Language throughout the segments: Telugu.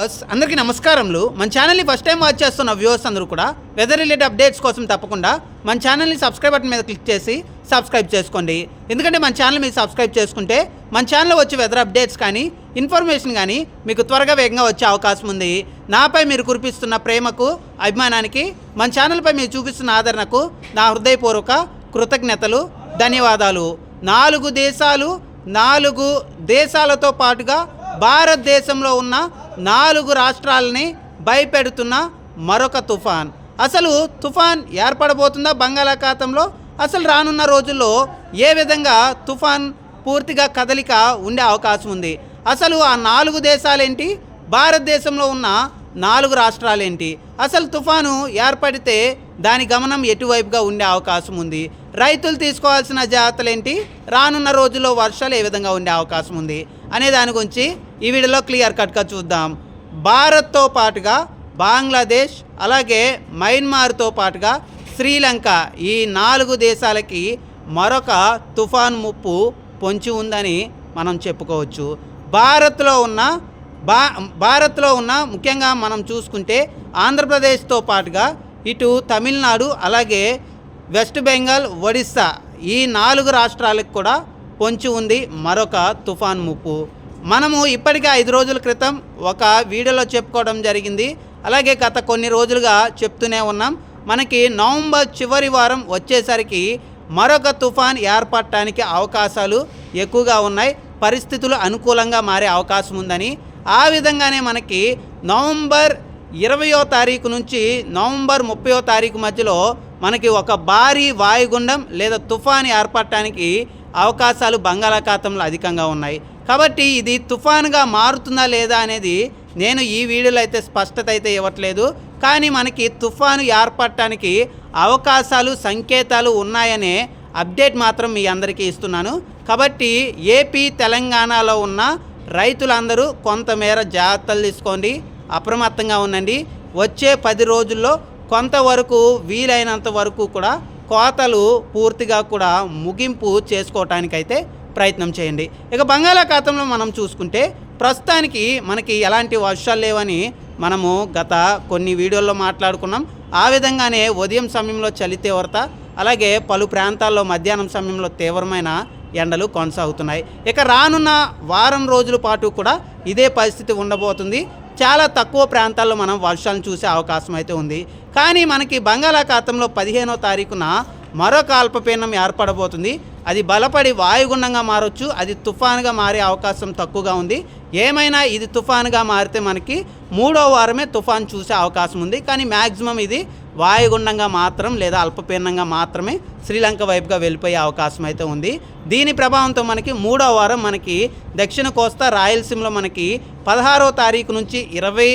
బస్ అందరికీ నమస్కారములు. మన ఛానల్ని ఫస్ట్ టైం వాచ్ చేస్తున్న వ్యూవర్స్ అందరూ కూడా వెదర్ రిలేటెడ్ అప్డేట్స్ కోసం తప్పకుండా మన ఛానల్ని సబ్స్క్రైబ్ బటన్ మీద క్లిక్ చేసి సబ్స్క్రైబ్ చేసుకోండి. ఎందుకంటే మన ఛానల్ మీరు సబ్స్క్రైబ్ చేసుకుంటే మన ఛానల్లో వచ్చే వెదర్ అప్డేట్స్ కానీ ఇన్ఫర్మేషన్ కానీ మీకు త్వరగా వేగంగా వచ్చే అవకాశం ఉంది. నాపై మీరు కురిపిస్తున్న ప్రేమకు అభిమానానికి మన ఛానల్పై మీరు చూపిస్తున్న ఆదరణకు నా హృదయపూర్వక కృతజ్ఞతలు ధన్యవాదాలు. నాలుగు దేశాలు నాలుగు దేశాలతో పాటుగా భారతదేశంలో ఉన్న నాలుగు రాష్ట్రాలని భయపెడుతున్న మరొక తుఫాన్. అసలు తుఫాన్ ఏర్పడబోతుందా బంగాళాఖాతంలో? అసలు రానున్న రోజుల్లో ఏ విధంగా తుఫాన్ పూర్తిగా కదలిక ఉండే అవకాశం ఉంది? అసలు ఆ నాలుగు దేశాలేంటి? భారతదేశంలో ఉన్న నాలుగు రాష్ట్రాలేంటి? అసలు తుఫాను ఏర్పడితే దాని గమనం ఎటువైపుగా ఉండే అవకాశం ఉంది? రైతులు తీసుకోవాల్సిన జాగ్రత్తలు ఏంటి రానున్న రోజుల్లో వర్షాలు ఏ విధంగా ఉండే అవకాశం ఉంది? అనే దాని గురించి ఈ వీడియోలో క్లియర్ కట్గా చూద్దాం. భారత్తో పాటుగా బంగ్లాదేశ్ అలాగే మయన్మార్తో పాటుగా శ్రీలంక ఈ నాలుగు దేశాలకి మరొక తుఫాన్ ముప్పు పొంచి ఉందని మనం చెప్పుకోవచ్చు. భారత్లో ఉన్న భా భారత్లో ఉన్న ముఖ్యంగా మనం చూసుకుంటే ఆంధ్రప్రదేశ్తో పాటుగా ఇటు తమిళనాడు అలాగే వెస్ట్ బెంగాల్ ఒడిస్సా ఈ నాలుగు రాష్ట్రాలకు కూడా పొంచి ఉంది మరొక తుఫాన్ ముప్పు. మనము ఇప్పటికే ఐదు రోజుల క్రితం ఒక వీడియోలో చెప్పుకోవడం జరిగింది. అలాగే గత కొన్ని రోజులుగా చెప్తూనే ఉన్నాం. మనకి నవంబర్ చివరి వారం వచ్చేసరికి మరొక తుఫాన్ ఏర్పడటానికి అవకాశాలు ఎక్కువగా ఉన్నాయి. పరిస్థితులు అనుకూలంగా మారే అవకాశం ఉందని. ఆ విధంగానే మనకి నవంబర్ ఇరవయో తారీఖు నుంచి నవంబర్ ముప్పయో తారీఖు మధ్యలో మనకి ఒక భారీ వాయుగుండం లేదా తుఫాన్ ఏర్పడటానికి అవకాశాలు బంగాళాఖాతంలో అధికంగా ఉన్నాయి. కాబట్టి ఇది తుఫాన్గా మారుతుందా లేదా అనేది నేను ఈ వీడియోలో అయితే స్పష్టత అయితే ఇవ్వట్లేదు. కానీ మనకి తుఫాను ఏర్పడటానికి అవకాశాలు సంకేతాలు ఉన్నాయనే అప్డేట్ మాత్రం మీ అందరికీ ఇస్తున్నాను. కాబట్టి ఏపీ తెలంగాణలో ఉన్న రైతులందరూ కొంతమేర జాగ్రత్తలు తీసుకోండి. అప్రమత్తంగా ఉండండి. వచ్చే పది రోజుల్లో కొంతవరకు వీలైనంత వరకు కూడా కోతలు పూర్తిగా కూడా ముగింపు చేసుకోవటానికైతే ప్రయత్నం చేయండి. ఇక బంగాళాఖాతంలో మనం చూసుకుంటే ప్రస్తుతానికి మనకి ఎలాంటి వర్షాలు లేవని మనము గత కొన్ని వీడియోల్లో మాట్లాడుకున్నాం. ఆ విధంగానే ఉదయం సమయంలో చలి తీవ్రత అలాగే పలు ప్రాంతాల్లో మధ్యాహ్నం సమయంలో తీవ్రమైన ఎండలు కొనసాగుతున్నాయి. ఇక రానున్న వారం రోజుల పాటు కూడా ఇదే పరిస్థితి ఉండబోతుంది. చాలా తక్కువ ప్రాంతాల్లో మనం వర్షాలను చూసే అవకాశం అయితే ఉంది. కానీ మనకి బంగాళాఖాతంలో పదిహేనో తారీఖున మరొక అల్పపీడనం ఏర్పడబోతుంది. అది బలపడి వాయుగుండంగా మారొచ్చు. అది తుఫానుగా మారే అవకాశం తక్కువగా ఉంది. ఏమైనా ఇది తుఫానుగా మారితే మనకి మూడో వారమే తుఫాన్ చూసే అవకాశం ఉంది. కానీ మ్యాక్సిమం ఇది వాయుగుండంగా మాత్రం లేదా అల్పపీడనంగా మాత్రమే శ్రీలంక వైపుగా వెళ్ళిపోయే అవకాశం అయితే ఉంది. దీని ప్రభావంతో మనకి మూడో వారం మనకి దక్షిణ కోస్తా రాయలసీమలో మనకి పదహారో తారీఖు నుంచి ఇరవై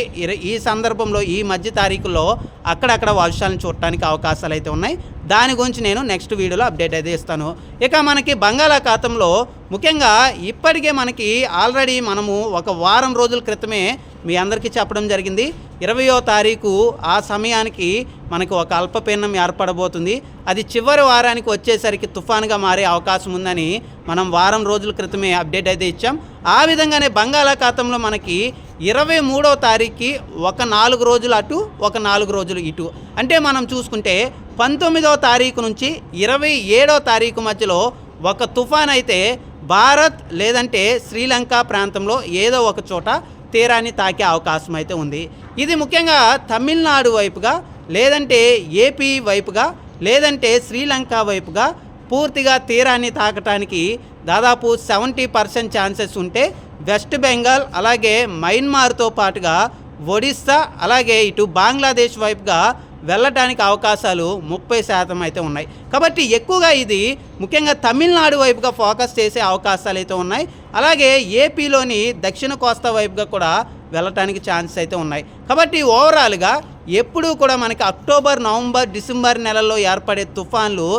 ఈ సందర్భంలో ఈ మధ్య తారీఖులో అక్కడక్కడ వర్షాలను చూడటానికి అవకాశాలు అయితే ఉన్నాయి. దాని గురించి నేను నెక్స్ట్ వీడియోలో అప్డేట్ అయితే ఇస్తాను. ఇక మనకి బంగాళాఖాతంలో ముఖ్యంగా ఇప్పటికే మనకి ఆల్రెడీ మనము ఒక వారం రోజుల క్రితమే మీ అందరికీ చెప్పడం జరిగింది. ఇరవయో తారీఖు ఆ సమయానికి మనకు ఒక అల్పపీడనం ఏర్పడబోతుంది. అది చివరి వారానికి వచ్చేసరికి తుఫాన్గా మారే అవకాశం ఉందని మనం వారం రోజుల క్రితమే అప్డేట్ అయితే ఇచ్చాం. ఆ విధంగానే బంగాళాఖాతంలో మనకి ఇరవై మూడవ తారీఖుకి ఒక నాలుగు రోజులు అటు ఒక నాలుగు రోజులు ఇటు. అంటే మనం చూసుకుంటే పంతొమ్మిదవ తారీఖు నుంచి ఇరవై ఏడవ తారీఖు మధ్యలో ఒక తుఫాన్ అయితే భారత్ లేదంటే శ్రీలంక ప్రాంతంలో ఏదో ఒక చోట తీరాన్ని తాకే అవకాశం అయితే ఉంది. ఇది ముఖ్యంగా తమిళనాడు వైపుగా లేదంటే ఏపీ వైపుగా లేదంటే శ్రీలంక వైపుగా పూర్తిగా తీరాన్ని తాకటానికి దాదాపు సెవెంటీ పర్సెంట్ ఛాన్సెస్ ఉంటే వెస్ట్ బెంగాల్ అలాగే మయన్మార్తో పాటుగా ఒడిస్సా అలాగే ఇటు బంగ్లాదేశ్ వైపుగా వెళ్ళటానికి అవకాశాలు ముప్పై శాతం అయితే ఉన్నాయి. కాబట్టి ఎక్కువగా ఇది ముఖ్యంగా తమిళనాడు వైపుగా ఫోకస్ చేసే అవకాశాలు అయితే ఉన్నాయి. అలాగే ఏపీలోని దక్షిణ కోస్తా వైపుగా కూడా వెళ్ళటానికి ఛాన్సెస్ అయితే ఉన్నాయి. కాబట్టి ఓవరాల్గా ఎప్పుడూ కూడా మనకి అక్టోబర్ నవంబర్ డిసెంబర్ నెలల్లో ఏర్పడే తుఫాన్లు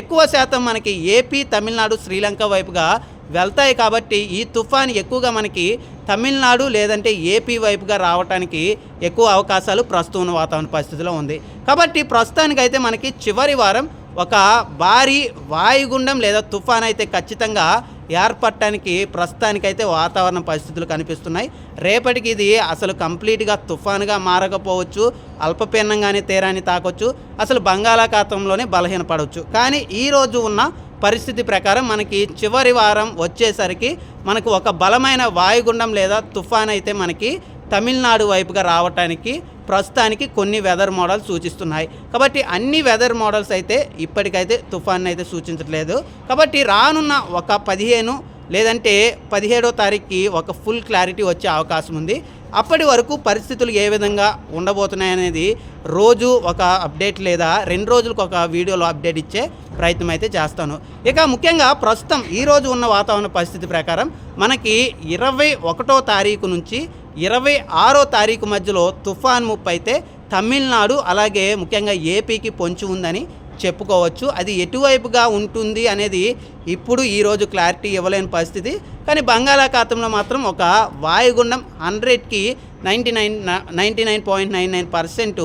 ఎక్కువ శాతం మనకి ఏపీ తమిళనాడు శ్రీలంక వైపుగా వెళ్తాయి కాబట్టి ఈ తుఫాన్ ఎక్కువగా మనకి తమిళనాడు లేదంటే ఏపీ వైపుగా రావడానికి ఎక్కువ అవకాశాలు ప్రస్తుతం వాతావరణ పరిస్థితిలో ఉంది. కాబట్టి ప్రస్తుతానికైతే మనకి చివరి వారం ఒక భారీ వాయుగుండం లేదా తుఫాన్ అయితే ఖచ్చితంగా ఏర్పడటానికి ప్రస్తుతానికైతే వాతావరణ పరిస్థితులు కనిపిస్తున్నాయి. రేపటికి ఇది అసలు కంప్లీట్గా తుఫాన్గా మారకపోవచ్చు అల్పపీనంగానే తీరాన్ని తాకొచ్చు అసలు బంగాళాఖాతంలోనే బలహీనపడవచ్చు. కానీ ఈరోజు ఉన్న పరిస్థితి ప్రకారం మనకి చివరి వారం వచ్చేసరికి మనకు ఒక బలమైన వాయుగుండం లేదా తుఫాన్ అయితే మనకి తమిళనాడు వైపుగా రావటానికి ప్రస్తుతానికి కొన్ని వెదర్ మోడల్స్ సూచిస్తున్నాయి. కాబట్టి అన్ని వెదర్ మోడల్స్ అయితే ఇప్పటికైతే తుఫాన్ అయితే సూచించట్లేదు. కాబట్టి రానున్న ఒక పదిహేను లేదంటే పదిహేడో తారీఖుకి ఒక ఫుల్ క్లారిటీ వచ్చే అవకాశం ఉంది. అప్పటి వరకు పరిస్థితులు ఏ విధంగా ఉండబోతున్నాయనేది రోజు ఒక అప్డేట్ లేదా రెండు రోజులకు ఒక వీడియోలో అప్డేట్ ఇచ్చే ప్రయత్నం అయితే చేస్తాను. ఇక ముఖ్యంగా ప్రస్తుతం ఈరోజు ఉన్న వాతావరణ పరిస్థితి ప్రకారం మనకి ఇరవై ఒకటో తారీఖు నుంచి ఇరవై ఆరో తారీఖు మధ్యలో తుఫాన్ ముప్పు అయితే తమిళనాడు అలాగే ముఖ్యంగా ఏపీకి పొంచి ఉందని చెప్పుకోవచ్చు. అది ఎటువైపుగా ఉంటుంది అనేది ఇప్పుడు ఈరోజు క్లారిటీ ఇవ్వలేని పరిస్థితి. కానీ బంగాళాఖాతంలో మాత్రం ఒక వాయుగుండం హండ్రెడ్కి ninety nine ninety nine point nine nine percent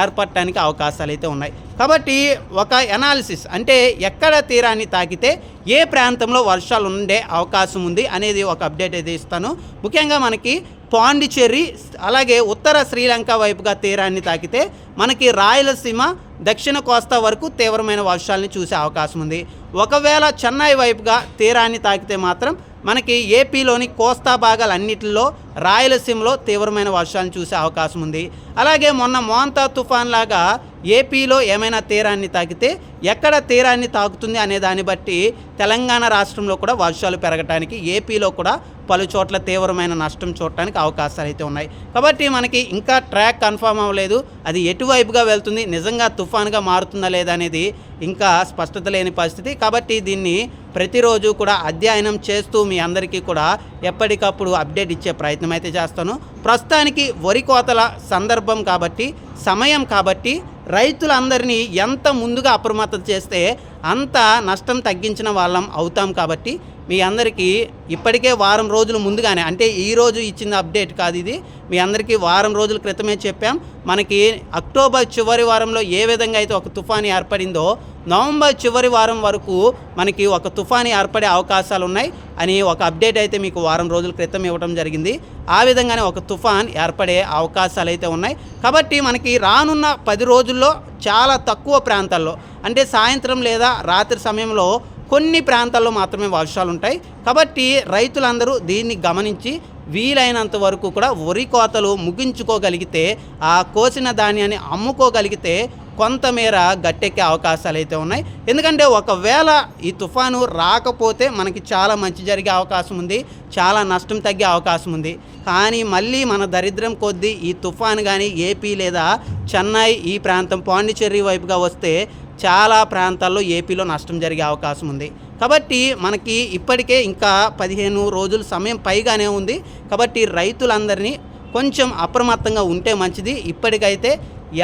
ఏర్పడటానికి అవకాశాలు అయితే ఉన్నాయి. కాబట్టి ఒక ఎనాలిసిస్ అంటే ఎక్కడ తీరాన్ని తాకితే ఏ ప్రాంతంలో వర్షాలు ఉండే అవకాశం ఉంది అనేది ఒక అప్డేట్ అయితే ఇస్తాను. ముఖ్యంగా మనకి పాండిచ్చేరి అలాగే ఉత్తర శ్రీలంక వైపుగా తీరాన్ని తాకితే మనకి రాయలసీమ దక్షిణ కోస్తా వరకు తీవ్రమైన వర్షాలని చూసే అవకాశం ఉంది. ఒకవేళ చెన్నై వైపుగా తీరాన్ని తాకితే మాత్రం మనకి ఏపీలోని కోస్తా భాగాలన్నిటిలో రాయలసీమలో తీవ్రమైన వర్షాలను చూసే అవకాశం ఉంది. అలాగే మొన్న మోంతా తుఫాన్ లాగా ఏపీలో ఏమైనా తీరాన్ని తాకితే ఎక్కడ తీరాన్ని తాకుతుంది అనే దాన్ని బట్టి తెలంగాణ రాష్ట్రంలో కూడా వర్షాలు పెరగటానికి ఏపీలో కూడా పలు చోట్ల తీవ్రమైన నష్టం చూడటానికి అవకాశాలు అయితే ఉన్నాయి. కాబట్టి మనకి ఇంకా ట్రాక్ కన్ఫర్మ్ అవ్వలేదు. అది ఎటువైపుగా వెళ్తుంది నిజంగా తుఫాన్గా మారుతుందా లేదా అనేది ఇంకా స్పష్టత లేని పరిస్థితి. కాబట్టి దీన్ని ప్రతిరోజు కూడా అధ్యయనం చేస్తూ మీ అందరికీ కూడా ఎప్పటికప్పుడు అప్డేట్ ఇచ్చే ప్రయత్నం అయితే చేస్తాను. ప్రస్తుతానికి వరి కోతల సందర్భం కాబట్టి సమయం కాబట్టి రైతులందరినీ ఎంత ముందుగా అప్రమత్తం చేస్తే అంత నష్టం తగ్గించిన వాళ్ళం అవుతాం కాబట్టి మీ అందరికీ ఇప్పటికే వారం రోజులు ముందుగానే అంటే ఈరోజు ఇచ్చిన అప్డేట్ కాదు ఇది మీ అందరికీ వారం రోజుల క్రితమే చెప్పాం. మనకి అక్టోబర్ చివరి వారంలో ఏ విధంగా అయితే ఒక తుఫాను ఏర్పడిందో నవంబర్ చివరి వారం వరకు మనకి ఒక తుఫాను ఏర్పడే అవకాశాలు ఉన్నాయి అని ఒక అప్డేట్ అయితే మీకు వారం రోజుల క్రితం ఇవ్వడం జరిగింది. ఆ విధంగానే ఒక తుఫాన్ ఏర్పడే అవకాశాలు అయితే ఉన్నాయి. కాబట్టి మనకి రానున్న పది రోజుల్లో చాలా తక్కువ ప్రాంతాల్లో అంటే సాయంత్రం లేదా రాత్రి సమయంలో కొన్ని ప్రాంతాల్లో మాత్రమే వర్షాలు ఉంటాయి కాబట్టి రైతులందరూ దీన్ని గమనించి వీలైనంత వరకు కూడా వరి కోతలు ముగించుకోగలిగితే ఆ కోసిన ధాన్యాన్ని అమ్ముకోగలిగితే కొంతమేర గట్టెక్కే అవకాశాలు అయితే ఉన్నాయి. ఎందుకంటే ఒకవేళ ఈ తుఫాను రాకపోతే మనకి చాలా మంచి జరిగే అవకాశం ఉంది చాలా నష్టం తగ్గే అవకాశం ఉంది. కానీ మళ్ళీ మన దరిద్రం కొద్దీ ఈ తుఫాను కానీ ఏపీ లేదా చెన్నై ఈ ప్రాంతం పాండిచ్చేరి వైపుగా వస్తే చాలా ప్రాంతాల్లో ఏపీలో నష్టం జరిగే అవకాశం ఉంది. కాబట్టి మనకి ఇప్పటికే ఇంకా పదిహేను రోజుల సమయం పైగానే ఉంది. కాబట్టి రైతులందరినీ కొంచెం అప్రమత్తంగా ఉంటే మంచిది. ఇప్పటికైతే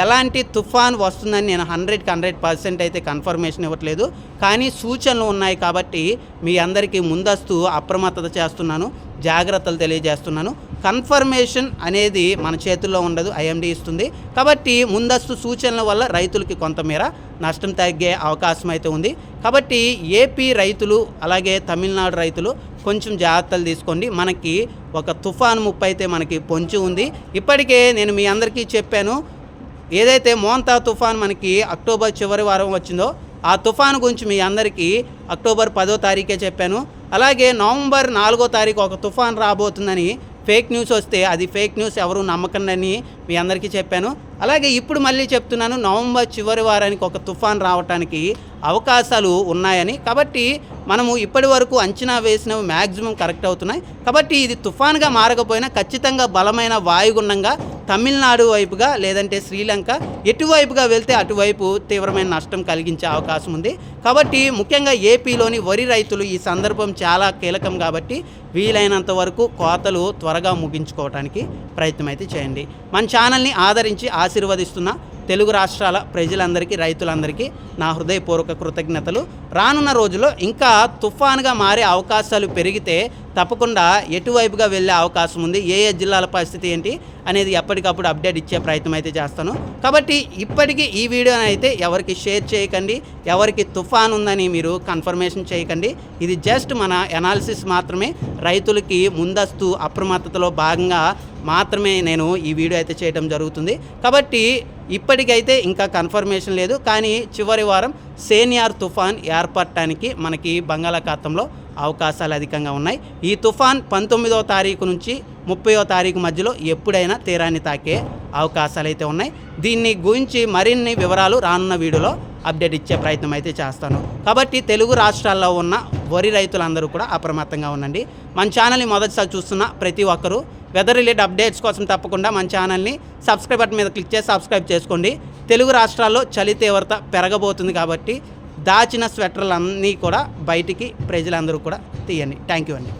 ఎలాంటి తుఫాన్ వస్తుందని నేను హండ్రెడ్కి హండ్రెడ్ పర్సెంట్ అయితే కన్ఫర్మేషన్ ఇవ్వట్లేదు. కానీ సూచనలు ఉన్నాయి కాబట్టి మీ అందరికీ ముందస్తు అప్రమత్తత చేస్తున్నాను జాగ్రత్తలు తెలియజేస్తున్నాను. కన్ఫర్మేషన్ అనేది మన చేతుల్లో ఉండదు ఐఎండి ఇస్తుంది. కాబట్టి ముందస్తు సూచనల వల్ల రైతులకి కొంతమేర నష్టం తగ్గే అవకాశం అయితే ఉంది. కాబట్టి ఏపీ రైతులు అలాగే తమిళనాడు రైతులు కొంచెం జాగ్రత్తలు తీసుకోండి. మనకి ఒక తుఫాన్ ముప్పు అయితే మనకి పొంచి ఉంది. ఇప్పటికే నేను మీ అందరికీ చెప్పాను ఏదైతే మోంతా తుఫాన్ మనకి అక్టోబర్ చివరి వారం వచ్చిందో ఆ తుఫాన్ గురించి మీ అందరికీ అక్టోబర్ పదో తారీఖే చెప్పాను. అలాగే నవంబర్ నాలుగో తారీఖు ఒక తుఫాన్ రాబోతుందని ఫేక్ న్యూస్ వస్తే అది ఫేక్ న్యూస్ ఎవరు నమ్మకండి మీ అందరికీ చెప్పాను. అలాగే ఇప్పుడు మళ్ళీ చెప్తున్నాను నవంబర్ చివరి వారానికి ఒక తుఫాన్ రావడానికి అవకాశాలు ఉన్నాయని. కాబట్టి మనము ఇప్పటి వరకు అంచనా వేసినవి మ్యాక్సిమం కరెక్ట్ అవుతున్నాయి. కాబట్టి ఇది తుఫాన్గా మారకపోయినా ఖచ్చితంగా బలమైన వాయుగుండంగా తమిళనాడు వైపుగా లేదంటే శ్రీలంక ఎటువైపుగా వెళ్తే అటువైపు తీవ్రమైన నష్టం కలిగించే అవకాశం ఉంది. కాబట్టి ముఖ్యంగా ఏపీలోని వరి రైతులు ఈ సందర్భం చాలా కీలకం కాబట్టి వీలైనంత వరకు కోతలు త్వరగా ముగించుకోవడానికి ప్రయత్నం అయితే చేయండి. మన ఛానల్ని ఆదరించి ఆశీర్వదిస్తున్న తెలుగు రాష్ట్రాల ప్రజలందరికీ రైతులందరికీ నా హృదయపూర్వక కృతజ్ఞతలు. రానున్న రోజుల్లో ఇంకా తుఫాన్గా మారే అవకాశాలు పెరిగితే తప్పకుండా ఎటువైపుగా వెళ్ళే అవకాశం ఉంది ఏ ఏ జిల్లాల పరిస్థితి ఏంటి అనేది ఎప్పటికప్పుడు అప్డేట్ ఇచ్చే ప్రయత్నం అయితే చేస్తాను. కాబట్టి ఇప్పటికీ ఈ వీడియోని అయితే ఎవరికి షేర్ చేయకండి ఎవరికి తుఫాన్ ఉందని మీరు కన్ఫర్మేషన్ చేయకండి. ఇది జస్ట్ మన ఎనాలిసిస్ మాత్రమే. రైతులకి ముందస్తు అప్రమత్తతలో భాగంగా మాత్రమే నేను ఈ వీడియో అయితే చేయడం జరుగుతుంది. కాబట్టి ఇప్పటికైతే ఇంకా కన్ఫర్మేషన్ లేదు. కానీ చివరి వారం సేనియార్ తుఫాన్ ఏర్పడటానికి మనకి బంగాళాఖాతంలో అవకాశాలు అధికంగా ఉన్నాయి. ఈ తుఫాన్ పంతొమ్మిదవ తారీఖు నుంచి ముప్పైవ తారీఖు మధ్యలో ఎప్పుడైనా తీరాన్ని తాకే అవకాశాలు అయితే ఉన్నాయి. దీన్ని గురించి మరిన్ని వివరాలు రానున్న వీడియోలో అప్డేట్ ఇచ్చే ప్రయత్నం అయితే చేస్తాను. కాబట్టి తెలుగు రాష్ట్రాల్లో ఉన్న వరి రైతులందరూ కూడా అప్రమత్తంగా ఉండండి. మన ఛానల్ని మొదటిసారి చూస్తున్న ప్రతి ఒక్కరూ వెదర్ రిలేటెడ్ అప్డేట్స్ కోసం తప్పకుండా మన ఛానల్ని సబ్స్క్రైబ్ బటన్ మీద క్లిక్ చేసి సబ్స్క్రైబ్ చేసుకోండి. తెలుగు రాష్ట్రాల్లో చలి తీవ్రత పెరగబోతుంది కాబట్టి దాచిన స్వెటర్లన్నీ కూడా బయటికి ప్రజలందరూ కూడా తీయండి. థ్యాంక్ యూ అండి.